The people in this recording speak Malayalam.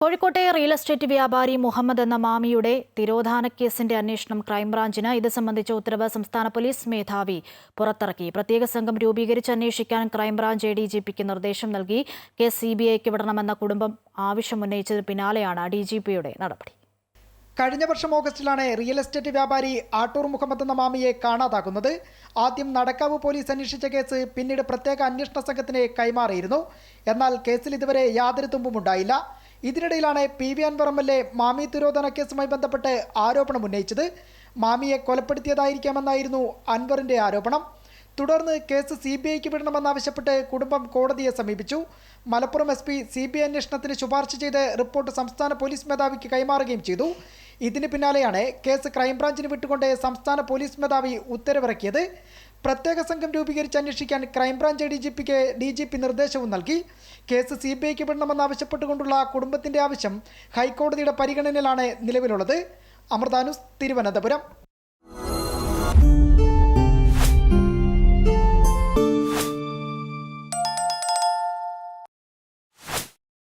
കോഴിക്കോട്ടെ റിയൽ എസ്റ്റേറ്റ് വ്യാപാരി മുഹമ്മദ് എന്ന മാമിയുടെ തിരോധാന കേസിന്റെ അന്വേഷണം ക്രൈംബ്രാഞ്ചിന്. ഇത് സംബന്ധിച്ച ഉത്തരവ് സംസ്ഥാന പോലീസ് മേധാവി പുറത്തിറക്കി. പ്രത്യേക സംഘം രൂപീകരിച്ച് അന്വേഷിക്കാൻ crime branch A D G പിക്ക് നിർദ്ദേശം നൽകി. കേസ് സി ബി ഐക്ക് വിടണമെന്ന കുടുംബം ആവശ്യമുന്നയിച്ചതിന് പിന്നാലെയാണ് ഡി ജി പിയുടെ നടപടി. കഴിഞ്ഞ വർഷം ഓഗസ്റ്റിലാണ് റിയൽ എസ്റ്റേറ്റ് വ്യാപാരി ആട്ടൂർ മുഹമ്മദ് എന്ന മാമിയെ കാണാതാകുന്നത്. ആദ്യം നടക്കാവ് പോലീസ് അന്വേഷിച്ച കേസ് പിന്നീട് പ്രത്യേക അന്വേഷണ സംഘത്തിന് കൈമാറിയിരുന്നു. എന്നാൽ കേസിൽ ഇതുവരെ യാതൊരു തുമ്പും ഉണ്ടായില്ല ഇതിനിടയിലാണ് P V Anvar M L A Mami തിരോധന കേസുമായി ബന്ധപ്പെട്ട് ആരോപണം ഉന്നയിച്ചത്. മാമിയെ കൊലപ്പെടുത്തിയതായിരിക്കാമെന്നായിരുന്നു അൻവറിന്റെ ആരോപണം. തുടർന്ന് കേസ് സി ബി ഐക്ക് വിടണമെന്നാവശ്യപ്പെട്ട് കുടുംബം കോടതിയെ സമീപിച്ചു. Malappuram S P C B I അന്വേഷണത്തിന് ശുപാർശ ചെയ്ത് റിപ്പോർട്ട് സംസ്ഥാന പോലീസ് മേധാവിക്ക് കൈമാറുകയും ചെയ്തു. ഇതിന് പിന്നാലെയാണ് കേസ് ക്രൈംബ്രാഞ്ചിന് വിട്ടുകൊണ്ട് സംസ്ഥാന പോലീസ് മേധാവി ഉത്തരവിറക്കിയത്. പ്രത്യേക സംഘം രൂപീകരിച്ച് അന്വേഷിക്കാൻ ക്രൈംബ്രാഞ്ച് ഡി ജി പിക്ക് ഡി ജി പി നിർദ്ദേശവും നൽകി. കേസ് സി ബി ഐക്ക് വിടണമെന്നാവശ്യപ്പെട്ടുകൊണ്ടുള്ള കുടുംബത്തിന്റെ ആവശ്യം ഹൈക്കോടതിയുടെ പരിഗണനയിലാണ് നിലവിലുള്ളത്. അമൃതാനുസ് തിരുവനന്തപുരം.